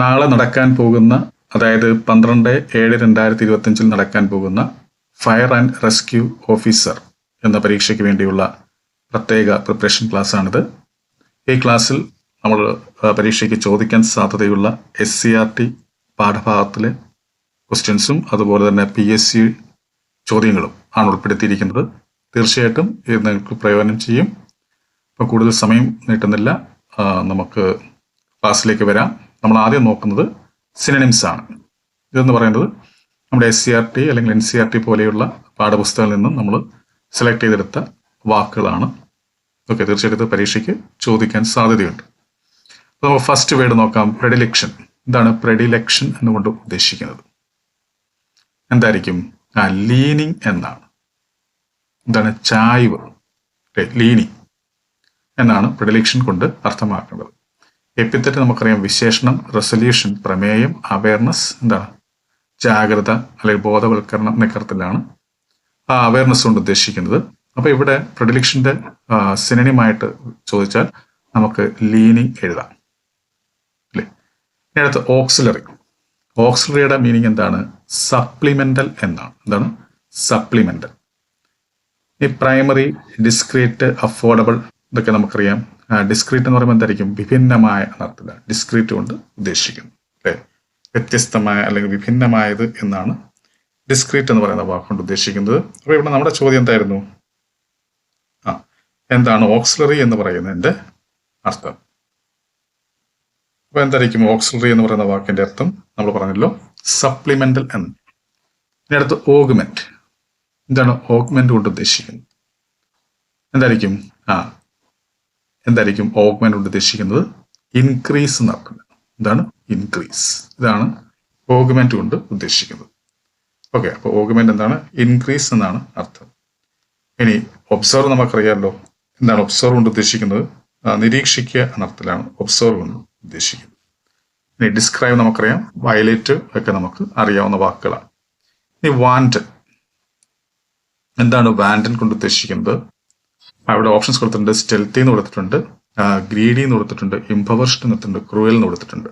നാളെ നടക്കാൻ പോകുന്ന അതായത് പന്ത്രണ്ട് ഏഴ് രണ്ടായിരത്തി ഇരുപത്തിയഞ്ചിൽ നടക്കാൻ പോകുന്ന ഫയർ ആൻഡ് റെസ്ക്യൂ ഓഫീസർ എന്ന പരീക്ഷയ്ക്ക് വേണ്ടിയുള്ള പ്രത്യേക പ്രിപ്പറേഷൻ ക്ലാസ്സാണിത്. ഈ ക്ലാസ്സിൽ നമ്മൾ പരീക്ഷയ്ക്ക് ചോദിക്കാൻ സാധ്യതയുള്ള എസ് സി ആർ ടി പാഠഭാഗത്തിലെ ക്വസ്റ്റ്യൻസും അതുപോലെ തന്നെ പി എസ് സി ചോദ്യങ്ങളും ആണ് ഉൾപ്പെടുത്തിയിരിക്കുന്നത്. തീർച്ചയായിട്ടും ഇത് നിങ്ങൾക്ക് പ്രയോജനം ചെയ്യും. അപ്പോൾ കൂടുതൽ സമയം നീട്ടുന്നില്ല. നമുക്ക് ക്ലാസ്സിലേക്ക് വരാം. നമ്മൾ ആദ്യം നോക്കുന്നത് സിനനിംസ് ആണ്. ഇതെന്ന് പറയുന്നത് നമ്മുടെ എസ് സി ആർ ടി അല്ലെങ്കിൽ എൻ സി ആർ ടി പോലെയുള്ള പാഠപുസ്തകങ്ങളിൽ നിന്നും നമ്മൾ സെലക്ട് ചെയ്തെടുത്ത വാക്കുകളാണ്. ഓക്കെ തീർച്ചയായിട്ടും പരീക്ഷയ്ക്ക് ചോദിക്കാൻ സാധ്യതയുണ്ട്. അപ്പോൾ നമുക്ക് ഫസ്റ്റ് വേർഡ് നോക്കാം പ്രെഡിലക്ഷൻ എന്താണ് പ്രെഡിലക്ഷൻ എന്നുകൊണ്ട് ഉദ്ദേശിക്കുന്നത്. എന്തായിരിക്കും? ആ ലീനിങ് എന്നാണ്. എന്താണ് ചായ്വ് ലീനിങ് എന്നാണ് പ്രിഡിലക്ഷൻ കൊണ്ട് അർത്ഥമാക്കേണ്ടത്. എപ്പിത്തറ്റ് നമുക്കറിയാം വിശേഷണം റെസൊല്യൂഷൻ പ്രമേയം അവയർനെസ് എന്താണ്? ജാഗ്രത അല്ലെങ്കിൽ ബോധവൽക്കരണം എന്നൊക്കെ അർത്ഥത്തിലാണ് ആ അവയർനെസ് കൊണ്ട് ഉദ്ദേശിക്കുന്നത്. അപ്പോൾ ഇവിടെ പ്രഡിലക്ഷന്റെ സിനിമയായിട്ട് ചോദിച്ചാൽ നമുക്ക് ലീനിങ് എഴുതാം. അല്ലേ? ഇനി അടുത്ത് ഓക്സിലറി ഓക്സിലറിയുടെ മീനിങ് എന്താണ്? സപ്ലിമെന്റൽ എന്നാണ്. എന്താണ്? സപ്ലിമെന്റൽ ഈ പ്രൈമറി ഡിസ്ക്രീറ്റ് അഫോർഡബിൾ ഇതൊക്കെ നമുക്കറിയാം. ഡിസ്ക്രീറ്റ് എന്ന് പറയുമ്പോൾ എന്തായിരിക്കും? വിഭിന്നമായ എന്നർത്ഥത്തിലാണ് ഡിസ്ക്രീറ്റ് കൊണ്ട് ഉദ്ദേശിക്കുന്നു. അല്ലേ? വ്യത്യസ്തമായ അല്ലെങ്കിൽ വിഭിന്നമായത് എന്നാണ് ഡിസ്ക്രീറ്റ് എന്ന് പറയുന്ന വാക്കുകൊണ്ട് ഉദ്ദേശിക്കുന്നത്. അപ്പോൾ ഇവിടെ നമ്മുടെ ചോദ്യം എന്തായിരുന്നു? ആ എന്താണ് ഓക്സിലറി എന്ന് പറയുന്നതിന്റെ അർത്ഥം. അപ്പോൾ എന്തായിരിക്കും ഓക്സിലറി എന്ന് പറയുന്ന വാക്കിന്റെ അർത്ഥം? നമ്മൾ പറഞ്ഞല്ലോ സപ്ലിമെന്റൽ എന്ന്. ഇനി അടുത്ത് ഓഗ്മെന്റ് എന്താണ് ഓഗ്മെന്റ് കൊണ്ട് ഉദ്ദേശിക്കുന്നത്? എന്തായിരിക്കും? ആ എന്തായിരിക്കും ഓഗ്മെന്റ് കൊണ്ട് ഉദ്ദേശിക്കുന്നത്? ഇൻക്രീസ് എന്നർത്ഥം എന്താണ്? ഇൻക്രീസ് ഇതാണ് ഓഗ്മെന്റ് കൊണ്ട് ഉദ്ദേശിക്കുന്നത്. ഓക്കെ അപ്പോൾ ഓഗ്മെന്റ് എന്താണ്? ഇൻക്രീസ് എന്നാണ് അർത്ഥം. ഇനി ഒബ്സർവ് നമുക്കറിയാമല്ലോ എന്താണ് ഒബ്സർവ് കൊണ്ട് ഉദ്ദേശിക്കുന്നത്? നിരീക്ഷിക്കുക എന്നർത്ഥത്തിലാണ് ഒബ്സർവ് കൊണ്ട് ഉദ്ദേശിക്കുന്നത്. ഇനി ഡിസ്ക്രൈബ് നമുക്കറിയാം. വയലേറ്റ് ഒക്കെ നമുക്ക് അറിയാവുന്ന വാക്കുകളാണ്. ഇനി വാൻഡ് എന്താണ് വാൻഡൻ കൊണ്ട് ഉദ്ദേശിക്കുന്നത്? അവിടെ ഓപ്ഷൻസ് കൊടുത്തിട്ടുണ്ട് സ്റ്റെൽത്തി എന്ന് കൊടുത്തിട്ടുണ്ട് ഗ്രീഡി എന്ന് കൊടുത്തിട്ടുണ്ട് ഇംപവർഷ്ഡ് എന്ന് കൊടുത്തിട്ടുണ്ട് ക്രൂവൽ എന്ന് കൊടുത്തിട്ടുണ്ട്.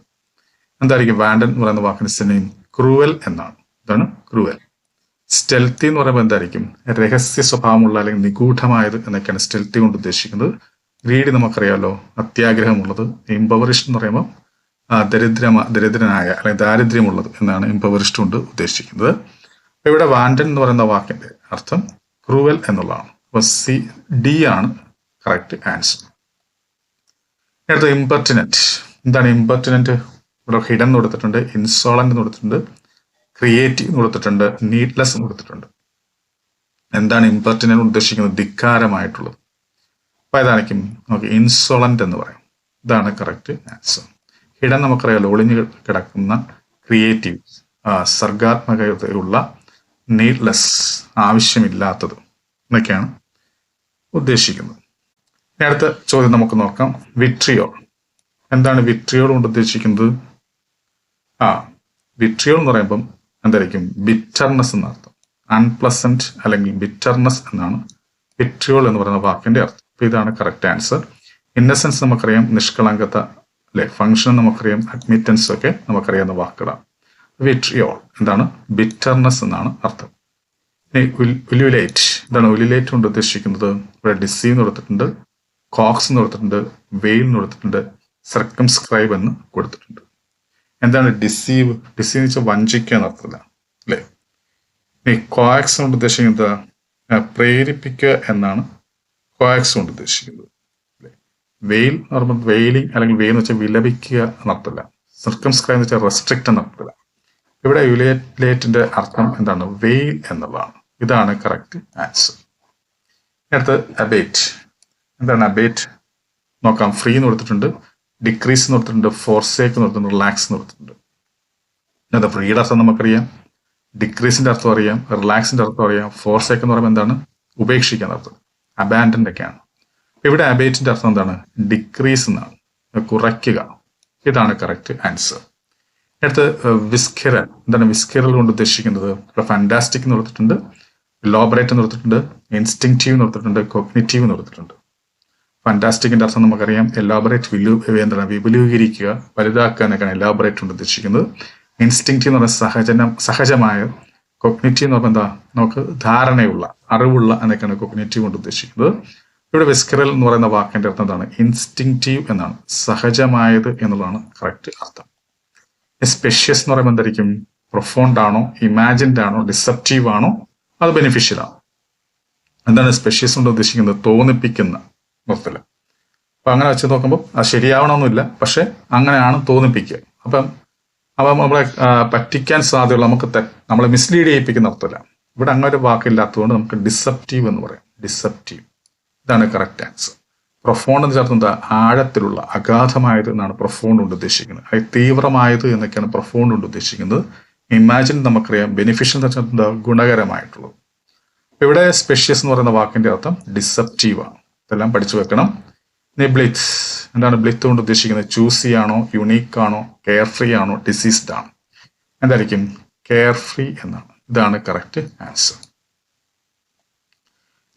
എന്തായിരിക്കും വാൻഡൻ എന്ന് പറയുന്ന വാക്കിന് സിനിമ ക്രൂവൽ എന്നാണ്. ഇതാണ് ക്രൂവൽ സ്റ്റെൽത്തി എന്ന് പറയുമ്പോൾ എന്തായിരിക്കും? രഹസ്യ സ്വഭാവമുള്ള അല്ലെങ്കിൽ നിഗൂഢമായത് എന്നൊക്കെയാണ് സ്റ്റെൽത്തി കൊണ്ട് ഉദ്ദേശിക്കുന്നത്. ഗ്രീഡി നമുക്കറിയാമല്ലോ അത്യാഗ്രഹമുള്ളത്. ഇംപവറിഷ് എന്ന് പറയുമ്പോൾ ദരിദ്ര ദരിദ്രനായ അല്ലെങ്കിൽ ദാരിദ്ര്യമുള്ളത് എന്നാണ് ഇംപവറിഷ്ഡ് കൊണ്ട് ഉദ്ദേശിക്കുന്നത്. ഇവിടെ വാൻഡൻ എന്ന് പറയുന്ന വാക്കിന്റെ അർത്ഥം ക്രൂവൽ എന്നുള്ളതാണ്. അപ്പൊ സി ഡി ആണ് കറക്റ്റ് ആൻസർ അടുത്ത ഇമ്പർട്ടിനന്റ് എന്താണ് ഇമ്പർട്ടിനന്റ് ഇവിടെ ഹിഡൻ എന്ന് കൊടുത്തിട്ടുണ്ട് ഇൻസോളന്റ് എന്ന് കൊടുത്തിട്ടുണ്ട് ക്രിയേറ്റീവ് എന്ന് കൊടുത്തിട്ടുണ്ട് നീഡ്ലെസ് എന്ന് കൊടുത്തിട്ടുണ്ട്. എന്താണ് ഇമ്പർട്ടിനന്റ് ഉദ്ദേശിക്കുന്നത്? ധിക്കാരമായിട്ടുള്ളത്. അപ്പോൾ ഇതായിരിക്കും നമുക്ക് ഇൻസോളന്റ് എന്ന് പറയും. ഇതാണ് കറക്റ്റ് ആൻസർ ഹിഡൻ നമുക്കറിയാലോ ഒളിഞ്ഞു കിടക്കുന്ന ക്രിയേറ്റീവ് സർഗാത്മകതയുള്ള നീഡ്ലെസ് ആവശ്യമില്ലാത്തത്. എന്നൊക്കെയാണ് ഉദ്ദേശിക്കുന്നത്. നേരത്തെ ചോദ്യം നമുക്ക് നോക്കാം. വിട്രിയോൾ. എന്താണ് വിട്രിയോൾ കൊണ്ട് ഉദ്ദേശിക്കുന്നത്? ആ വിട്രിയോൾ എന്ന് പറയുമ്പം എന്തായിരിക്കും? ബിറ്റർനെസ് എന്നർത്ഥം അൺപ്ലസന്റ് അല്ലെങ്കിൽ ബിറ്റർനെസ് എന്നാണ് വിട്രിയോൾ എന്ന് പറയുന്ന വാക്കിന്റെ അർത്ഥം. അപ്പൊ ഇതാണ് കറക്റ്റ് ആൻസർ ഇന്നസെൻസ് നമുക്കറിയാം. നിഷ്കളങ്കത അല്ലെ ഫങ്ഷൻ നമുക്കറിയാം. അഡ്മിറ്റൻസ് ഒക്കെ നമുക്കറിയാവുന്ന വാക്കുകളാണ്. വിട്രിയോൾ എന്താണ്? ബിറ്റർനെസ് എന്നാണ് അർത്ഥം. ഉലുലേറ്റ് എന്താണ് ഉലുലേറ്റ് കൊണ്ട് ഉദ്ദേശിക്കുന്നത്. ഇവിടെ ഡിസീവ് എന്ന് കൊടുത്തിട്ടുണ്ട് കോക്സ് എന്ന് കൊടുത്തിട്ടുണ്ട് വെയിൽ എന്ന് കൊടുത്തിട്ടുണ്ട് സർക്കംസ്ക്രൈബ് എന്ന് കൊടുത്തിട്ടുണ്ട്. എന്താണ് ഡിസീവ്? ഡിസീവ് എന്ന് വെച്ചാൽ വഞ്ചിക്കുക എന്നർത്ഥമില്ല അല്ലേ? ഇനി കോയാക്സ് കൊണ്ട് ഉദ്ദേശിക്കുന്നത് പ്രേരിപ്പിക്കുക എന്നാണ് കോയാക്സ് കൊണ്ട് ഉദ്ദേശിക്കുന്നത്? വെയിൽ എന്ന് പറയുമ്പോൾ വെയിലിംഗ് അല്ലെങ്കിൽ വെയിൽ എന്ന് വെച്ചാൽ വിലപിക്കുക എന്നർത്ഥമില്ല സർക്കംസ്ക്രൈബ് എന്ന് വെച്ചാൽ റെസ്ട്രിക്റ്റ് എന്നർത്ഥമില്ല ഇവിടെ യുലേറ്റിന്റെ അർത്ഥം എന്താണ്? വെയിൽ എന്നുള്ളതാണ്. ഇതാണ് കറക്റ്റ് ആൻസർ അടുത്ത് അബേറ്റ് എന്താണ് അബേറ്റ് നോക്കാം. ഫ്രീ എന്ന് കൊടുത്തിട്ടുണ്ട്. ഡിക്രീസ് എന്ന് കൊടുത്തിട്ടുണ്ട്. ഫോർസേക്ക് എന്ന് കൊടുത്തിട്ടുണ്ട്. റിലാക്സ് എന്ന് കൊടുത്തിട്ടുണ്ട്. എന്താ ഫ്രീയുടെ അർത്ഥം നമുക്കറിയാം. ഡിക്രീസിന്റെ അർത്ഥം അറിയാം. റിലാക്സിന്റെ അർത്ഥം അറിയാം. ഫോർസേക്ക് എന്ന് പറയുമ്പോൾ എന്താണ്? ഉപേക്ഷിക്കാൻ അർത്ഥം. അബാൻഡന്റ് ഒക്കെയാണ് ഇവിടെ അബേറ്റിന്റെ അർത്ഥം എന്താണ്? ഡിക്രീസ് എന്നാണ്. കുറയ്ക്കുക. ഇതാണ് കറക്റ്റ് ആൻസർ അടുത്ത് വിസ്കിറൽ എന്താണ് വിസ്കിറൽ കൊണ്ട് ഉദ്ദേശിക്കുന്നത്? ഇവിടെ എന്ന് കൊടുത്തിട്ടുണ്ട്. ലോബറേറ്റ് എന്ന് ഇൻസ്റ്റിങ്റ്റീവ് എന്ന് കൊടുത്തിട്ടുണ്ട് കോഗ്നിറ്റീവ് എന്ന് ഫാന്റാസ്റ്റിക്കിന്റെ അർത്ഥം നമുക്കറിയാം. എലാബറേറ്റ് വിലു എന്താണ്? വിപുലീകരിക്കുക വലുതാക്കുക എന്നൊക്കെയാണ് എലാബറേറ്റ് കൊണ്ട് ഉദ്ദേശിക്കുന്നത്. ഇൻസ്റ്റിങ്റ്റീവ് എന്ന് പറയുന്നത് സഹജനം സഹജമായ കൊഗ്നിറ്റീവ് എന്ന് പറയുമ്പോൾ എന്താ? നമുക്ക് ധാരണയുള്ള അറിവുള്ള എന്നൊക്കെയാണ് കൊഗ്നിറ്റീവ് കൊണ്ട് ഉദ്ദേശിക്കുന്നത്. ഇവിടെ വിസ്കറൽ എന്ന് പറയുന്ന വാക്കിന്റെ അർത്ഥം എന്താണ്? ഇൻസ്റ്റിങ്റ്റീവ് എന്നാണ്. സഹജമായത് എന്നുള്ളതാണ് കറക്റ്റ് അർത്ഥം. സ്പെഷ്യസ് എന്ന് പറയുമ്പോൾ എന്തായിരിക്കും? പ്രൊഫോണ്ട് ആണോ? ഇമാജിൻഡ് ആണോ? ഡിസെപ്റ്റീവ് ആണോ? അത് ബെനിഫിഷ്യൽ ആണ് എന്താണ് സ്പെഷ്യസ് കൊണ്ട് ഉദ്ദേശിക്കുന്നത്? തോന്നിപ്പിക്കുന്ന മൊത്തത്തിൽ അപ്പം അങ്ങനെ വെച്ച് നോക്കുമ്പോൾ അത് ശരിയാവണമെന്നില്ല പക്ഷെ അങ്ങനെയാണ് തോന്നിപ്പിക്കുക. അപ്പം അപ്പം നമ്മളെ പറ്റിക്കാൻ സാധ്യതയുള്ള നമുക്ക് നമ്മളെ മിസ്ലീഡ് ചെയ്യിപ്പിക്കുന്ന അർത്ഥമല്ല. ഇവിടെ അങ്ങനെ ഒരു വാക്കില്ലാത്തതുകൊണ്ട് നമുക്ക് ഡിസെപ്റ്റീവ് എന്ന് പറയാം. ഡിസെപ്റ്റീവ് ഇതാണ് കറക്റ്റ് ആൻസർ പ്രൊഫോണ്ട് എന്ന് ചേർത്ത് എന്താ? ആഴത്തിലുള്ള അഗാധമായത് എന്നാണ് പ്രൊഫോണ്ട് കൊണ്ട് ഉദ്ദേശിക്കുന്നത്. അത് തീവ്രമായത് എന്നൊക്കെയാണ് പ്രൊഫോണ്ട് കൊണ്ട് ഉദ്ദേശിക്കുന്നത്. ഇമാജിൻ നമുക്കറിയാം ബെനിഫിഷ്യൽ എന്ന് വെച്ചാൽ എന്താ ഗുണകരമായിട്ടുള്ളത്. അപ്പോൾ ഇവിടെ സ്പെഷ്യസ് എന്ന് പറയുന്ന വാക്കിന്റെ അർത്ഥം ഡിസെപ്റ്റീവ് ആണ്. ഇതെല്ലാം പഠിച്ചു വെക്കണം. ഇനി ബ്ലിത്ത് എന്താണ് ബ്ലിത്ത് കൊണ്ട് ഉദ്ദേശിക്കുന്നത്? ചൂസി ആണോ യുണീക്ക് ആണോ കെയർ ഫ്രീ ആണോ ഡിസീസ്ഡ് ആണോ. എന്തായിരിക്കും? കെയർ ഫ്രീ എന്നാണ്. ഇതാണ് കറക്റ്റ് ആൻസർ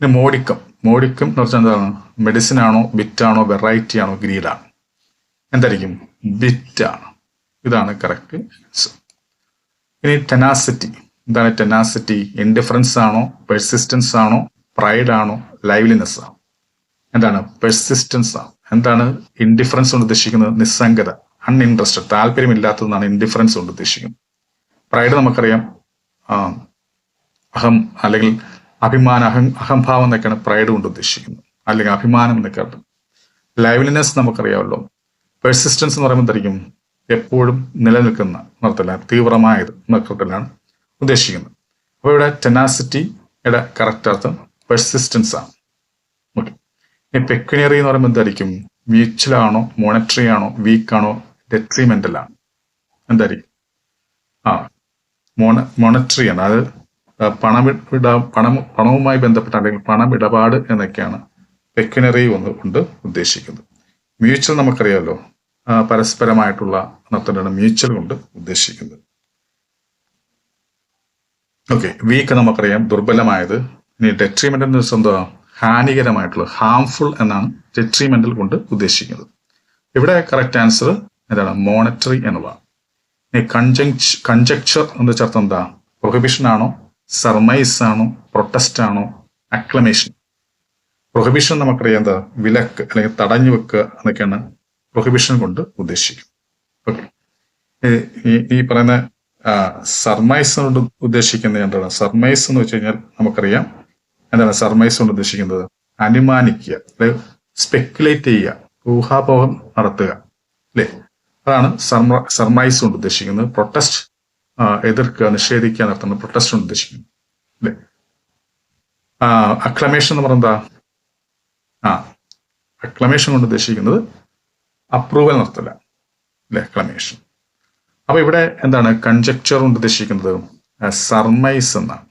ഇനി മോഡിക്കം. മോഡിക്കം എന്ന് പറഞ്ഞാൽ എന്താണ്? മെഡിസിൻ ആണോ ബിറ്റ് ആണോ വെറൈറ്റി ആണോ ഗ്രീഡ് ആണ്. എന്തായിരിക്കും? ബിറ്റ് ആണ്. ഇതാണ് കറക്റ്റ് ആൻസർ ഇനി ടെനാസിറ്റി എന്താണ് ടെനാസിറ്റി ഇൻഡിഫറൻസ് ആണോ? പെർസിസ്റ്റൻസ് ആണോ? പ്രൈഡ് ആണോ? ലൈവ്ലിനെസ് ആണോ? എന്താണ്? പെർസിസ്റ്റൻസ് ആണ്. എന്താണ് ഇൻഡിഫറൻസ് കൊണ്ട് ഉദ്ദേശിക്കുന്നത്? നിസ്സംഗത. അൺഇൻട്രസ്റ്റഡ് താല്പര്യമില്ലാത്തതെന്നാണ് ഇൻഡിഫറൻസ് കൊണ്ട് ഉദ്ദേശിക്കുന്നത്. പ്രൈഡ് നമുക്കറിയാം. അഹം അല്ലെങ്കിൽ അഭിമാന അഹം അഹംഭാവം എന്നൊക്കെയാണ് പ്രൈഡ് കൊണ്ട് ഉദ്ദേശിക്കുന്നത്. അല്ലെങ്കിൽ അഭിമാനം എന്നൊക്കെ ലൈവ്ലിനെസ് നമുക്കറിയാമല്ലോ. പെർസിസ്റ്റൻസ് എന്ന് പറയുമ്പോൾ എന്തായിരിക്കും? എപ്പോഴും നിലനിൽക്കുന്ന അർത്ഥത്തില തീവ്രമായത് നിർത്തലാണ് ഉദ്ദേശിക്കുന്നത്. അപ്പോൾ ഇവിടെ ടെനാസിറ്റിയുടെ കറക്റ്റ് അർത്ഥം പെർസിസ്റ്റൻസ് ആണ്. ഓക്കെ ഈ പെക്യുനറി എന്ന് പറയുമ്പോൾ എന്തായിരിക്കും? മ്യൂച്വൽ ആണോ? മോണിറ്ററി ആണോ? വീക്ക് ആണോ? ഡെട്രിമെന്റൽ ആണ്. എന്തായിരിക്കും? ആ മോണ മോണിറ്ററി ആണ്. അത് പണം ഇട പണം പണവുമായി ബന്ധപ്പെട്ട അല്ലെങ്കിൽ പണം ഇടപാട് എന്നൊക്കെയാണ് പെക്യുനറി ഒന്ന് കൊണ്ട് ഉദ്ദേശിക്കുന്നത്. മ്യൂച്വൽ നമുക്കറിയാമല്ലോ. പരസ്പരമായിട്ടുള്ള നത്തനാണ് മ്യൂച്വൽ കൊണ്ട് ഉദ്ദേശിക്കുന്നത്. ഓക്കെ വീക്ക് നമുക്കറിയാം ദുർബലമായത്. ഇനി ഡെട്രിമെന്റൽ എന്ന് വെച്ചാൽ എന്താ? ഹാനികരമായിട്ടുള്ള ഹാംഫുൾ എന്നാണ് ഡെട്രിമെന്റൽ കൊണ്ട് ഉദ്ദേശിക്കുന്നത്. ഇവിടെ കറക്റ്റ് ആൻസർ എന്താണ്? മോണിറ്ററി എന്നുള്ളതാണ് ഇനി കൺജങ്ച് കൺജക്ചർ എന്ന് ചേർത്ത് എന്താ? പ്രൊഹിബിഷൻ ആണോ? സർമൈസ് ആണോ? പ്രൊട്ടസ്റ്റ് ആണോ? അക്ലമേഷൻ പ്രൊഹിബിഷൻ നമുക്കറിയാം എന്താ? വിലക്ക് അല്ലെങ്കിൽ തടഞ്ഞു വെക്കുക എന്നൊക്കെയാണ് പ്രൊഹിബിഷൻ കൊണ്ട് ഉദ്ദേശിക്കും. ഓക്കെ ഈ പറയുന്ന സർമൈസ് കൊണ്ട് ഉദ്ദേശിക്കുന്നത് എന്താണ്? സർമൈസ് എന്ന് വെച്ച് കഴിഞ്ഞാൽ നമുക്കറിയാം എന്താണ് സർമൈസ് കൊണ്ട് ഉദ്ദേശിക്കുന്നത്? അനുമാനിക്കുക അല്ലെ? സ്പെക്കുലേറ്റ് ചെയ്യുക ഊഹാപോഹം നടത്തുക അല്ലെ? അതാണ് സർമ സർമൈസ് കൊണ്ട് ഉദ്ദേശിക്കുന്നത്. പ്രൊട്ടസ്റ്റ് എതിർക്കുക നിഷേധിക്കുക നടത്തുന്ന പ്രൊട്ടസ്റ്റ് കൊണ്ട് ഉദ്ദേശിക്കുന്നു അല്ലെ? അക്ലമേഷൻ എന്ന് പറയുന്നത് ആ അക്ലമേഷൻ കൊണ്ട് ഉദ്ദേശിക്കുന്നത് അപ്രൂവൽ നടത്തില്ല അല്ലെ ക്ലമേഷൻ അപ്പൊ ഇവിടെ എന്താണ്? കൺജക്ചർ കൊണ്ട് ഉദ്ദേശിക്കുന്നത് സർമൈസ് എന്നാണ്.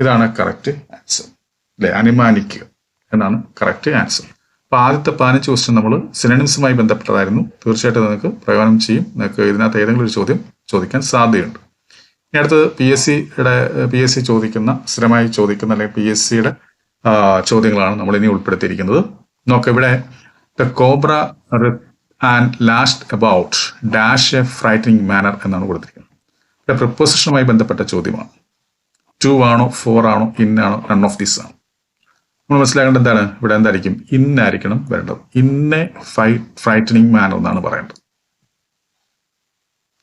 ഇതാണ് കറക്റ്റ് ആൻസർ അല്ലെ അനുമാനിക്കുക എന്നാണ് കറക്റ്റ് ആൻസർ അപ്പൊ ആദ്യത്തെ പതിനഞ്ച് ക്വസ്റ്റ്യൻ നമ്മൾ സിനണിംസുമായി ബന്ധപ്പെട്ടതായിരുന്നു. തീർച്ചയായിട്ടും നിങ്ങൾക്ക് പ്രയോജനം ചെയ്യും. നിങ്ങൾക്ക് ഇതിനകത്ത് ഏതെങ്കിലും ഒരു ചോദ്യം ചോദിക്കാൻ സാധ്യതയുണ്ട്. ഇനി അടുത്തത് പി എസ് സിയുടെ പി എസ് സി ചോദിക്കുന്ന സ്ഥിരമായി ചോദിക്കുന്ന അല്ലെങ്കിൽ പി എസ് സിയുടെ ചോദ്യങ്ങളാണ് നമ്മൾ ഇനി ഉൾപ്പെടുത്തിയിരിക്കുന്നത്. നോക്കാം ഇവിടെ the cobra and last about dash a frightening manner എന്നാണ് കൊടുത്തിരിക്കുന്നത്. ഇവിടെ പ്രപ്പോസിഷനുമായി ബന്ധപ്പെട്ട ചോദ്യമാണ്. ടു ആണോ ഫോർ ആണോ ഇൻ ആണോ റൺ ഓഫ് ദിസ് ആണ്. നമ്മൾ മനസ്സിലാക്കേണ്ടത് എന്താണ്? ഇവിടെ എന്തായിരിക്കും? ഇന്നായിരിക്കണം വരേണ്ടത്. ഇന്നെ ഫൈ ഫ്രൈറ്റനിങ് മാനർ എന്നാണ് പറയേണ്ടത്.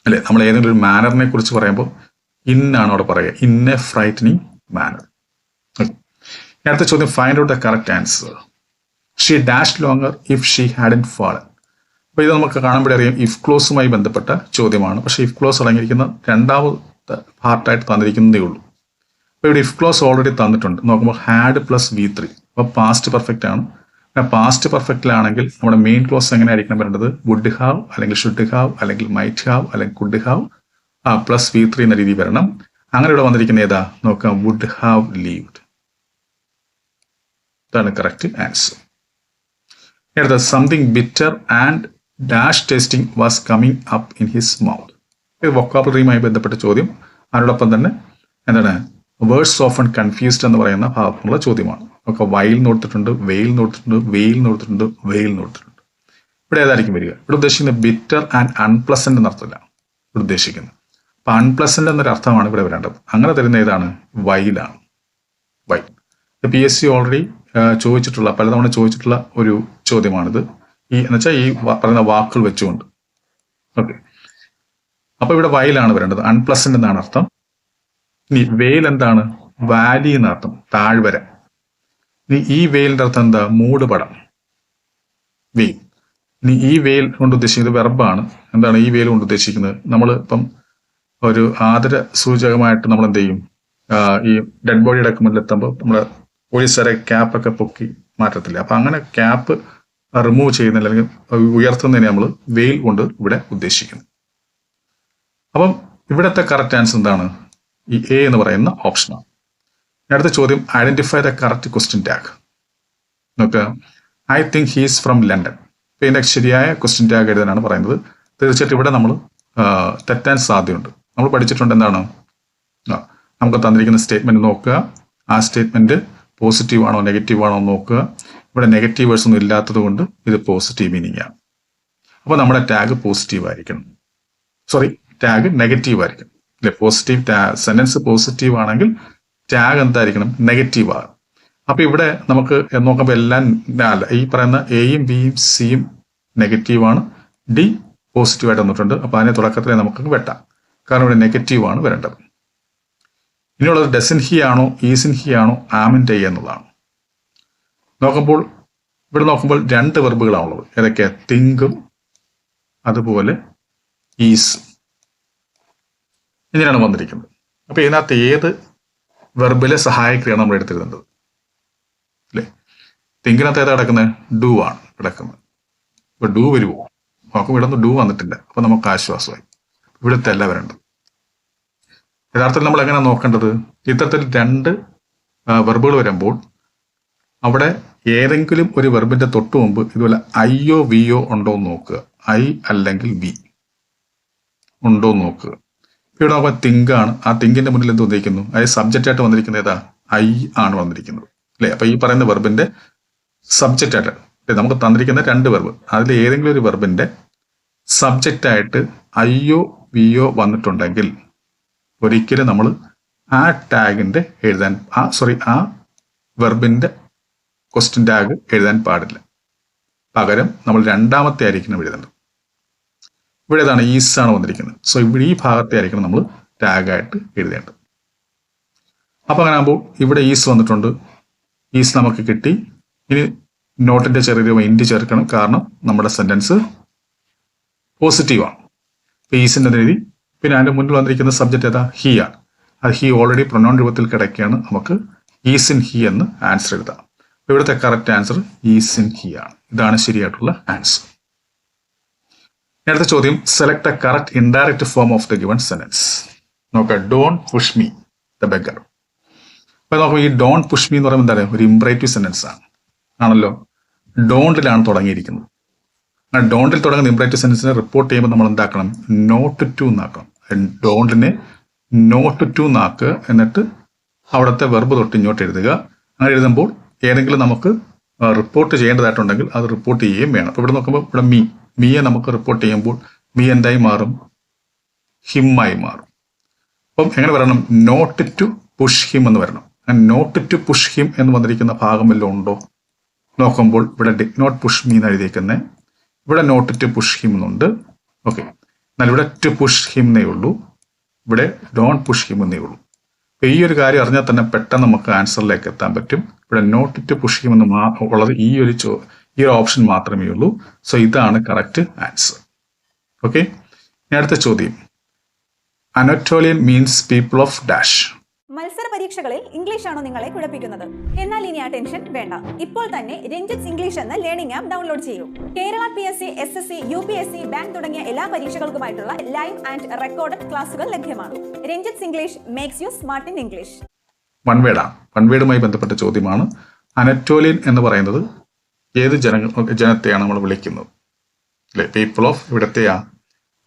അല്ലെ? നമ്മൾ ഏതെങ്കിലും ഒരു മാനറിനെ കുറിച്ച് പറയുമ്പോൾ ഇന്നാണ് അവിടെ പറയുക. ഇന്നെ ഫ്രൈറ്റനിങ് മാനർ അടുത്ത ചോദ്യം find out the correct answer she dash longer if she hadn't fallen അപ്പൊ ഇത് നമുക്ക് കാണുമ്പോഴേ അറിയാം ഇഫ് ക്ലോസുമായി ബന്ധപ്പെട്ട ചോദ്യമാണ്. പക്ഷേ ഇഫ് ക്ലോസ് അടങ്ങിയിരിക്കുന്ന രണ്ടാമത്തെ പാർട്ടായിട്ട് തന്നിരിക്കുന്നതേ ഉള്ളൂ. അപ്പൊ ഇവിടെ ഇഫ് ക്ലോസ് ഓൾറെഡി തന്നിട്ടുണ്ട്. നോക്കുമ്പോൾ ഹാഡ് പ്ലസ് വി ത്രീ അപ്പൊ പാസ്റ്റ് പെർഫെക്റ്റ് ആണ്. പാസ്റ്റ് പെർഫെക്റ്റിലാണെങ്കിൽ നമ്മുടെ മെയിൻ ക്ലോസ് എങ്ങനെ ആയിരിക്കണം വരേണ്ടത്? വുഡ് ഹാവ് അല്ലെങ്കിൽ ഷുഡ് ഹാവ് അല്ലെങ്കിൽ മൈറ്റ് ഹാവ് അല്ലെങ്കിൽ could have plus V three എന്ന രീതി വരണം. അങ്ങനെ ഇവിടെ വന്നിരിക്കുന്ന ഏതാ? നോക്കാം വുഡ് ഹാവ് ലീവ്ഡ് ഇതാണ് കറക്റ്റ് ആൻസർ അടുത്ത something bitter and dash tasting was coming up in his mouth വൊക്കാബുലറിയുമായി ബന്ധപ്പെട്ട ചോദ്യം. അതിനോടൊപ്പം തന്നെ എന്താണ്? വേർഡ്സ് ഓഫ് ആൻഡ് കൺഫ്യൂസ്ഡ് എന്ന് പറയുന്ന ഭാഗത്തുള്ള ചോദ്യമാണ്. ഒക്കെ വയൽ നോടുത്തിട്ടുണ്ട് വെയിൽ നോടുത്തിട്ടുണ്ട് വെയിൽ നോടുത്തിട്ടുണ്ട് വെയിൽ നോടുത്തിട്ടുണ്ട് ഇവിടെ ഏതായിരിക്കും വരിക? ഇവിടെ ഉദ്ദേശിക്കുന്നത് ബിറ്റർ ആൻഡ് അൺപ്ലസന്റ് എന്നർത്ഥമില്ല ഇവിടെ ഉദ്ദേശിക്കുന്നത്. അപ്പൊ അൺപ്ലസന്റ് എന്നൊരു അർത്ഥമാണ് ഇവിടെ വരേണ്ടത്. അങ്ങനെ തരുന്ന ഏതാണ്? വൈലാണ് while P S C already ചോദിച്ചിട്ടുള്ള പലതവണ ചോദിച്ചിട്ടുള്ള ഒരു ചോദ്യമാണിത്. ഈ എന്നുവെച്ചാൽ ഈ പറയുന്ന വാക്കുകൾ വെച്ചുകൊണ്ട്. ഓക്കെ. അപ്പൊ ഇവിടെ വയലാണ് വരേണ്ടത്. അൺപ്ലസന്റ് എന്നാണ് അർത്ഥം. ഇനി വെയിൽ എന്താണ്? വാലി എന്നർത്ഥം. താഴ്വര. ഇനി ഈ വെയിലിന്റെ അർത്ഥം എന്താ? മൂടുപടം. വെയിൽ ഇനി ഈ വെയിൽ കൊണ്ട് ഉദ്ദേശിക്കുന്നത് വെർബാണ് എന്താണ് ഈ വെയിൽ കൊണ്ട് ഉദ്ദേശിക്കുന്നത്? നമ്മൾ ഇപ്പം ഒരു ആദര സൂചകമായിട്ട് നമ്മൾ എന്ത് ചെയ്യും? ഈ ഡെഡ് ബോഡിയുടെ ഒക്കെ മുന്നിലെത്തുമ്പോൾ നമ്മുടെ പോലീസുകാരെ ക്യാപ്പൊക്കെ പൊക്കി മാറ്റത്തില്ല? അപ്പൊ അങ്ങനെ ക്യാപ്പ് റിമൂവ് ചെയ്യുന്നതിന് അല്ലെങ്കിൽ ഉയർത്തുന്നതിനെ നമ്മൾ വെയിൽ കൊണ്ട് ഇവിടെ ഉദ്ദേശിക്കുന്നു. അപ്പം ഇവിടുത്തെ കറക്റ്റ് ആൻസർ എന്താണ്? ഈ എ എന്ന് പറയുന്ന ഓപ്ഷനാണ് അടുത്ത ചോദ്യം identify the correct question tag നോക്കുക. I think he's from London ഇപ്പൊ ഇതിന്റെ ശരിയായ ക്വസ്റ്റ്യൻ ടാഗ് എഴുതാനാണ് പറയുന്നത്. തീർച്ചയായിട്ടും ഇവിടെ നമ്മൾ തെറ്റാൻ സാധ്യതയുണ്ട്. നമ്മൾ പഠിച്ചിട്ടുണ്ട് എന്താണ്? നമുക്ക് തന്നിരിക്കുന്ന സ്റ്റേറ്റ്മെന്റ് നോക്കുക. ആ സ്റ്റേറ്റ്മെന്റ് പോസിറ്റീവ് ആണോ നെഗറ്റീവ് ആണോ നോക്കുക. ഇവിടെ നെഗറ്റീവ് വേഴ്സ് ഒന്നും ഇല്ലാത്തത് കൊണ്ട് ഇത് പോസിറ്റീവ് മീനിങ് ആണ്. അപ്പോൾ നമ്മുടെ ടാഗ് പോസിറ്റീവ് ആയിരിക്കണം. സോറി ടാഗ് നെഗറ്റീവ് ആയിരിക്കണം. അല്ലെ? പോസിറ്റീവ് സെന്റൻസ് പോസിറ്റീവ് ആണെങ്കിൽ ടാഗ് എന്തായിരിക്കണം? നെഗറ്റീവ് ആകും അപ്പൊ ഇവിടെ നമുക്ക് നോക്കുമ്പോൾ എല്ലാം അല്ല ഈ പറയുന്ന എയും ബിയും സിയും നെഗറ്റീവ് ആണ്. ഡി പോസിറ്റീവ് ആയിട്ട് വന്നിട്ടുണ്ട്. അപ്പൊ അതിനെ തുടക്കത്തിലെ നമുക്ക് വെട്ടാം. കാരണം ഇവിടെ നെഗറ്റീവ് ആണ് വരേണ്ടത്. ഇനിയുള്ളത് ഡെസിൻ ഹി ആണോ ഈസിൻ ഹി ആണോ ആമിൻ ഡേ എന്നുള്ളതാണ് നോക്കുമ്പോൾ ഇവിടെ നോക്കുമ്പോൾ രണ്ട് വെർബുകളാണുള്ളത് ഏതൊക്കെയാ തിങ്കും അതുപോലെ ഈസ്. ഇങ്ങനെയാണ് വന്നിരിക്കുന്നത്. അപ്പൊ ഇതിനകത്ത് ഏത് വെർബിലെ സഹായക്രിയാണ് നമ്മൾ എടുത്തിരുന്നത്? അല്ലേ? തിങ്കിനകത്ത് ഏതാ കിടക്കുന്നത് ഡു ആണ് കിടക്കുന്നത്. ഇപ്പൊ ഡു വരുമോ നോക്കുമ്പോൾ ഇവിടെ നിന്ന് ഡു വന്നിട്ടില്ല. അപ്പൊ നമുക്ക് ആശ്വാസമായി. ഇവിടുത്തെ അല്ല വരേണ്ടത്. യഥാർത്ഥത്തിൽ നമ്മൾ എങ്ങനെ നോക്കേണ്ടത്? ഇത്തരത്തിൽ രണ്ട് വെർബുകൾ വരുമ്പോൾ അവിടെ ഏതെങ്കിലും ഒരു വെർബിന്റെ തൊട്ട് മുമ്പ് ഇതുപോലെ ഐയോ വിയോ ഉണ്ടോ എന്ന് നോക്കുക. ഐ അല്ലെങ്കിൽ വി ഉണ്ടോ എന്ന് നോക്കുക. ഇവിടെ നോക്കുക തിങ്ക് ആണ്. ആ തിങ്കിന്റെ മുന്നിൽ എന്ത് വന്നിരിക്കുന്നു? അതായത് സബ്ജക്റ്റ് ആയിട്ട് വന്നിരിക്കുന്നത് ഏതാ? ഐ ആണ് വന്നിരിക്കുന്നത്. അല്ലെ? അപ്പോൾ ഈ പറയുന്ന വെർബിന്റെ സബ്ജക്റ്റ് ആയിട്ട് അല്ലെ? നമുക്ക് തന്നിരിക്കുന്ന രണ്ട് വെർബ്. അതിൽ ഏതെങ്കിലും ഒരു വെർബിന്റെ സബ്ജക്റ്റ് ആയിട്ട് ഐയോ വിയോ വന്നിട്ടുണ്ടെങ്കിൽ ഒരിക്കലും നമ്മൾ ആ ടാഗിന്റെ എഴുതാൻ ആ സോറി ആ വെർബിന്റെ ക്വസ്റ്റ്യൻ ടാഗ് എഴുതാൻ പാടില്ല. പകരം നമ്മൾ രണ്ടാമത്തെ ആയിരിക്കണം എഴുതേണ്ടത്. ഇവിടെ ഏതാണ് ഈസ് ആണ് വന്നിരിക്കുന്നത്. സോ ഇവിടെ ഈ ഭാഗത്തെ ആയിരിക്കണം നമ്മൾ ടാഗായിട്ട് എഴുതേണ്ടത്. അപ്പോൾ അങ്ങനെ ആകുമ്പോൾ ഇവിടെ ഈസ് വന്നിട്ടുണ്ട്. ഈസ് നമുക്ക് കിട്ടി. ഇനി നോട്ടിന്റെ ചെറിയൊരു മൈൻഡ് ചേർക്കണം. കാരണം നമ്മുടെ സെന്റൻസ് പോസിറ്റീവാണ് അപ്പോൾ ഈസിന്റെ രീതി പിന്നെ അതിന്റെ മുന്നിൽ വന്നിരിക്കുന്ന സബ്ജക്റ്റ് ഏതാ? ഹി ആണ്. അത് ഹി ഓൾറെഡി പ്രൊനൗൺ രൂപത്തിൽ കിടക്കുകയാണ്. നമുക്ക് ഈസ് ഇൻ ഹി എന്ന് ആൻസർ എഴുതാം. ഇവിടുത്തെ correct answer isn't he ആണ് ഇതാണ് ശരിയായിട്ടുള്ള ആൻസർ അടുത്ത ചോദ്യം select a correct indirect form of the given sentence നോക്ക don't push me the beggar അപ്പൊ നോക്കാം ഈ ഡോൺ പുഷ് മീ എന്ന് പറയുമ്പോൾ എന്താണ്? ഒരു ഇംപ്രേറ്റീവ് സെന്റൻസ് ആണ്. ആണല്ലോ? ഡോണ്ടിലാണ് തുടങ്ങിയിരിക്കുന്നത്. ആ ഡോണ്ടിൽ തുടങ്ങുന്ന ഇംപ്രേറ്റീവ് സെന്റൻസിനെ റിപ്പോർട്ട് ചെയ്യുമ്പോൾ നമ്മൾ എന്താക്കണം? നോട്ട് ടു എന്നാക്കണം. ഡോണ്ടിനെ നോട്ട് ടു എന്നാക്കുക എന്നിട്ട് അവിടുത്തെ വെർബ് തൊട്ട് ഇങ്ങോട്ട് എഴുതുക. അങ്ങനെ എഴുതുമ്പോൾ ഏതെങ്കിലും നമുക്ക് റിപ്പോർട്ട് ചെയ്യേണ്ടതായിട്ടുണ്ടെങ്കിൽ അത് റിപ്പോർട്ട് ചെയ്യുകയും വേണം. അപ്പോൾ ഇവിടെ നോക്കുമ്പോൾ ഇവിടെ മീ മീയെ നമുക്ക് റിപ്പോർട്ട് ചെയ്യുമ്പോൾ മീ എന്തായി മാറും? ഹിമ്മായി മാറും. അപ്പം എങ്ങനെ വരണം? നോട്ട് ടു പുഷ് ഹിം എന്ന് വരണം. നോട്ട് ടു പുഷ് ഹിം എന്ന് വന്നിരിക്കുന്ന ഭാഗം വല്ലതും ഉണ്ടോ? നോക്കുമ്പോൾ ഇവിടെ ഡിക് നോട്ട് പുഷ് മീ എന്ന് എഴുതിയിരിക്കുന്നത് ഇവിടെ നോട്ട് ടു പുഷ് ഹിം എന്നുണ്ട്. ഓക്കെ എന്നാൽ ഇവിടെ ടു പുഷ് ഹിം എന്നേ ഉള്ളൂ. ഇവിടെ ഡോൺ പുഷ് ഹിം എന്നേ ഉള്ളൂ. അപ്പൊ ഈ ഒരു കാര്യം അറിഞ്ഞാൽ തന്നെ പെട്ടെന്ന് നമുക്ക് ആൻസറിലേക്ക് എത്താൻ പറ്റും. ഇവിടെ നോട്ട് ഇറ്റ് പുഷ് ചെയ്യുമെന്ന് എന്ന് മാ- ഉള്ളത് ഈ ഒരു ചോ ഈ ഒരു ഓപ്ഷൻ മാത്രമേ ഉള്ളൂ. സോ ഇതാണ് കറക്റ്റ് ആൻസർ ഓക്കെ ഇനി അടുത്ത ചോദ്യം. Anatolian means people of dash മത്സര പരീക്ഷകളിൽ ഇംഗ്ലീഷാണോ നിങ്ങളെ കുഴപ്പിക്കുന്നത്? എന്നാൽ ഇനി ആ ടെൻഷൻ വേണ്ട. ഇപ്പോൾ തന്നെ രഞ്ജിത്ത് ഇംഗ്ലീഷ് എന്ന ലേണിംഗ് ആപ്പ് ഡൗൺലോഡ് ചെയ്യൂ. Kerala P S C S S C U P S C bank തുടങ്ങിയ എല്ലാ പരീക്ഷകൾക്കുമായിട്ടുള്ള ലൈവ് ആൻഡ് റെക്കോർഡഡ് ക്ലാസുകൾ ലഭ്യമാണ്. Ranjith English makes you smart in English one word. വൺവേഡുമായി ബന്ധപ്പെട്ട ചോദ്യമാണ്. അനറ്റോലിയൻ എന്ന് പറയുന്നത് ഏത് ജനങ്ങൾ ജനത്തെയാണ് നമ്മൾ വിളിക്കുന്നത്? അല്ലെ പീപ്പിൾ ഓഫ് ഇവിടത്തെയാ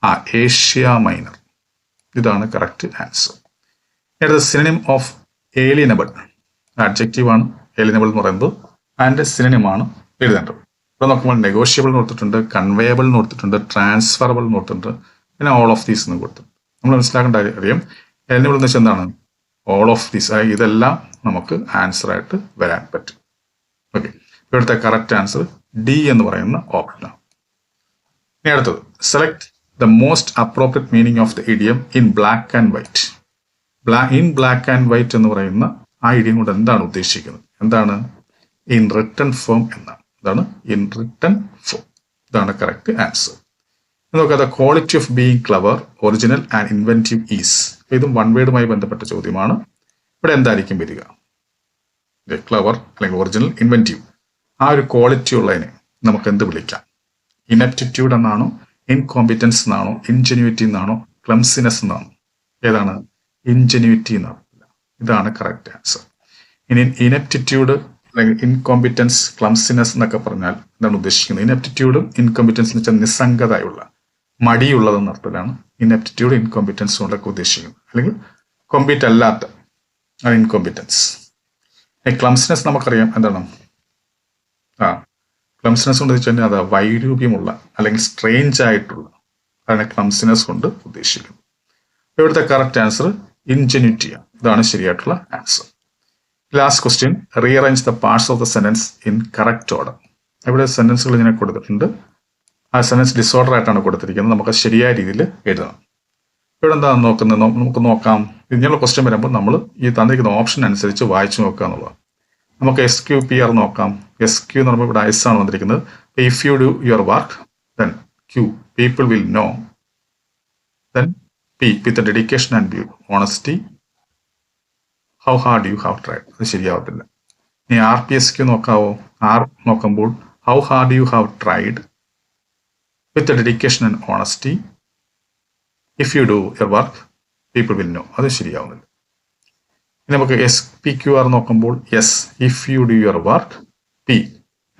ആ ഏഷ്യ മൈനർ ഇതാണ് കറക്റ്റ് ആൻസർ അടുത്ത സിനിം ഓഫ് ഏലിയനബിൾ ആണ് ഏലിയനബിൾ എന്ന് പറയുന്നത്. ആൻഡ് സിനിമയാണ് എഴുതേണ്ടത്. ഇവിടെ നോക്കുമ്പോൾ നെഗോഷ്യബിൾ എന്ന് കൊടുത്തിട്ടുണ്ട് കൺവേയബിൾ എന്ന് കൊടുത്തിട്ടുണ്ട് ട്രാൻസ്ഫറബിൾ എന്ന് കൊടുത്തിട്ടുണ്ട്. പിന്നെ ഓൾ ഓഫ് ദീസ് എന്ന് കൊടുത്തിട്ടുണ്ട്. നമ്മൾ മനസ്സിലാക്കേണ്ട കാര്യം അറിയാം. ഏലിയനബിൾ എന്ന് വെച്ചാൽ എന്താണ്? ഓൾ ഓഫ് ദീസ് ഇതെല്ലാം നമുക്ക് ആൻസർ ആയിട്ട് വരാൻ പറ്റും. ഓക്കെ ഇവിടുത്തെ കറക്റ്റ് ആൻസർ ഡി എന്ന് പറയുന്ന ഓപ്ഷനാണ് ഇനി അടുത്തത്. Select the most appropriate meaning of the idiom in black and white blah in black and white എന്ന് പറയുന്ന ആ ഐഡിയ കൊണ്ട് എന്താണ് ഉദ്ദേശിക്കുന്നത്? എന്താണ്? ഇൻ റിട്ടൺ ഫോം എന്നാണ്. ഇതാണ് ഇൻ റിട്ടൺ ഫോം ഇതാണ് കറക്റ്റ് ആൻസർ നോക്കാം quality of being clever original and inventive is ഇതും വൺ വേർഡുമായി ബന്ധപ്പെട്ട ചോദ്യമാണ്. ഇവിടെ എന്തായിരിക്കും വരിക? ക്ലവർ അല്ലെങ്കിൽ ഒറിജിനൽ ഇൻവെന്റീവ് ആ ഒരു ക്വാളിറ്റി ഉള്ളതിനെ നമുക്ക് എന്ത് വിളിക്കാം? ഇനപ്റ്റിറ്റ്യൂഡ് എന്നാണോ ഇൻകോമ്പിറ്റൻസ് എന്നാണോ ഇൻജെന്യൂറ്റി എന്നാണോ ക്ലംസിനെസ് എന്നാണോ? ഏതാണ്? ഇൻജെന്യൂറ്റി എന്നാണ് ഇതാണ് കറക്റ്റ് ആൻസർ ഇനി ഇനപ്റ്റിറ്റ്യൂഡ് അല്ലെങ്കിൽ ഇൻകോമ്പിറ്റൻസ് ക്ലംസിനെസ് എന്നൊക്കെ പറഞ്ഞാൽ എന്താണ് ഉദ്ദേശിക്കുന്നത്? ഇനപ്റ്റിറ്റ്യൂഡും ഇൻകോമ്പിറ്റൻസ് എന്ന് വെച്ചാൽ നിസ്സംഗതയുള്ള മടിയുള്ളതെന്ന അർത്ഥത്തിലാണ് ഇനപ്റ്റിറ്റ്യൂഡ് ഇൻകോമ്പിറ്റൻസ് കൊണ്ടൊക്കെ ഉദ്ദേശിക്കുന്നത്. അല്ലെങ്കിൽ കോമ്പീറ്റ് അല്ലാത്ത ഇൻകോമ്പിറ്റൻസ് ക്ലംസിനെസ് നമുക്കറിയാം എന്താണ്? ആ ക്ലംസിനെസ് കൊണ്ട് വെച്ച് കഴിഞ്ഞാൽ അത് വൈരൂപ്യമുള്ള അല്ലെങ്കിൽ സ്ട്രേഞ്ച് ആയിട്ടുള്ള അതാണ് ക്ലംസിനെസ് കൊണ്ട് ഉദ്ദേശിക്കുന്നത് ഇവിടുത്തെ കറക്റ്റ് ആൻസർ ഇൻജെന്യൂറ്റിയാണ് ഇതാണ് ശരിയായിട്ടുള്ള answer. Last question rearrange the parts of the sentence in correct order ഇവിടെ സെന്റൻസുകൾ ഇങ്ങനെ കൊടുത്തിട്ടുണ്ട്. ആ സെന്റൻസ് ഡിസോർഡർ ആയിട്ടാണ് കൊടുത്തിരിക്കുന്നത്. നമുക്ക് ശരിയായ രീതിയിൽ എഴുതണം ഇവിടെ എന്താണ് നോക്കുന്നത്? നമുക്ക് നോക്കാം. ഇങ്ങനെയുള്ള ക്വസ്റ്റ്യൻ വരുമ്പോൾ നമ്മൾ ഈ തന്നിരിക്കുന്ന ഓപ്ഷൻ അനുസരിച്ച് വായിച്ചു നോക്കുക എന്നുള്ളത് നമുക്ക് എസ് ക്യു പി ആർ നോക്കാം. എസ് ക്യു എന്ന് പറയുമ്പോൾ ഇവിടെ ഐസ് ആണ് വന്നിരിക്കുന്നത്. If you do your work then Q people will know then P with dedication and ബ്യൂ honesty how hard you have tried അത് ശരിയാവത്തില്ല. ഇനി ആർ പി എസ് ക്യു നോക്കാവോ? ആർ നോക്കുമ്പോൾ how hard you have tried with dedication and honesty if you do your work people will know അത് ശരിയാവുന്നില്ല. ഇനി നമുക്ക് S P Q R നോക്കുമ്പോൾ yes if you do your work P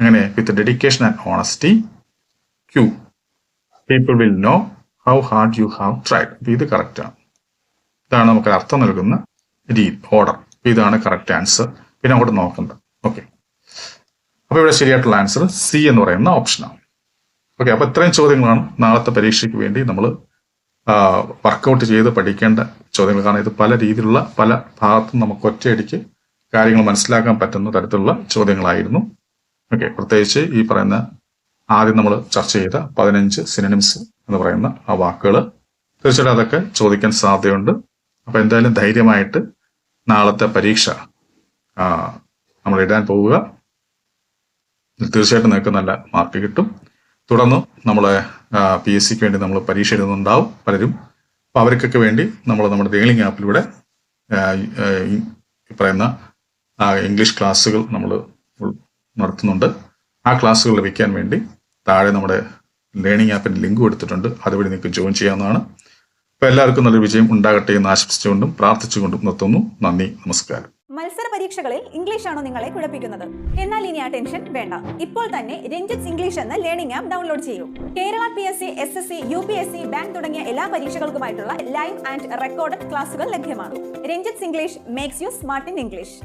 അങ്ങനെ with dedication and honesty Q people will know how hard you have tried ഇത് correct ആണ്. ഇതാണ് നമുക്ക് അർത്ഥം നൽകുന്ന രീതി ഓർഡർ ഇതാണ് കറക്റ്റ് ആൻസർ പിന്നെ അങ്ങോട്ട് നോക്കണ്ട. ഓക്കെ അപ്പൊ ഇവിടെ ശരിയായിട്ടുള്ള ആൻസർ സി എന്ന് പറയുന്ന ഓപ്ഷനാണ് ഓക്കെ അപ്പൊ ഇത്രയും ചോദ്യങ്ങളാണ് നാളത്തെ പരീക്ഷയ്ക്ക് വേണ്ടി നമ്മൾ വർക്കൗട്ട് ചെയ്ത് പഠിക്കേണ്ട ചോദ്യങ്ങൾ. കാരണം ഇത് പല രീതിയിലുള്ള പല ഭാഗത്തും നമുക്ക് ഒറ്റയടിക്ക് കാര്യങ്ങൾ മനസ്സിലാക്കാൻ പറ്റുന്ന തരത്തിലുള്ള ചോദ്യങ്ങളായിരുന്നു. ഓക്കെ പ്രത്യേകിച്ച് ഈ പറയുന്ന ആദ്യം നമ്മൾ ചർച്ച ചെയ്ത പതിനഞ്ച് സിനിമസ് എന്ന് പറയുന്ന ആ വാക്കുകൾ തീർച്ചയായിട്ടും അതൊക്കെ ചോദിക്കാൻ സാധ്യതയുണ്ട്. അപ്പൊ എന്തായാലും ധൈര്യമായിട്ട് നാളത്തെ പരീക്ഷ നമ്മൾ ഇടാൻ പോവുക. തീർച്ചയായിട്ടും നിങ്ങൾക്ക് നല്ല മാർക്ക് കിട്ടും. തുടർന്ന് നമ്മളെ പി എസ് സിക്ക് വേണ്ടി നമ്മൾ പരീക്ഷ എഴുതുന്നുണ്ടാവും പലരും. അപ്പോൾ അവർക്കൊക്കെ വേണ്ടി നമ്മൾ നമ്മുടെ ഡെയിലിംഗ് ആപ്പിലൂടെ പറയുന്ന ഇംഗ്ലീഷ് ക്ലാസ്സുകൾ നമ്മൾ നടത്തുന്നുണ്ട്. ആ ക്ലാസ്സുകൾ ലഭിക്കാൻ വേണ്ടി താഴെ നമ്മുടെ ലേണിംഗ് ആപ്പിന്റെ ലിങ്ക് കൊടുത്തിട്ടുണ്ട്. അതുവഴി നിങ്ങൾക്ക് ജോയിൻ ചെയ്യാവുന്നതാണ്. അപ്പോൾ എല്ലാവർക്കും നല്ലൊരു വിജയം ഉണ്ടാകട്ടെ എന്ന് ആശംസിച്ചുകൊണ്ടും പ്രാർത്ഥിച്ചുകൊണ്ടും നിർത്തുന്നു. നന്ദി നമസ്കാരം. മത്സര പരീക്ഷകളിൽ ഇംഗ്ലീഷ് ആണോ നിങ്ങളെ കുഴപ്പിക്കുന്നത്? എന്നാൽ ഇനി ആ ടെൻഷൻ വേണ്ട. ഇപ്പോൾ തന്നെ രഞ്ജിത്ത് ഇംഗ്ലീഷ് എന്ന ലേണിംഗ് ആപ്പ് ഡൗൺലോഡ് ചെയ്യൂ. Kerala P S C S S C U P S C bank തുടങ്ങിയ എല്ലാ പരീക്ഷകൾക്കുമായിട്ടുള്ള ലൈവ് ആൻഡ് റെക്കോർഡഡ് ക്ലാസുകൾ ലഭ്യമാണ് Ranjith English makes you smart in English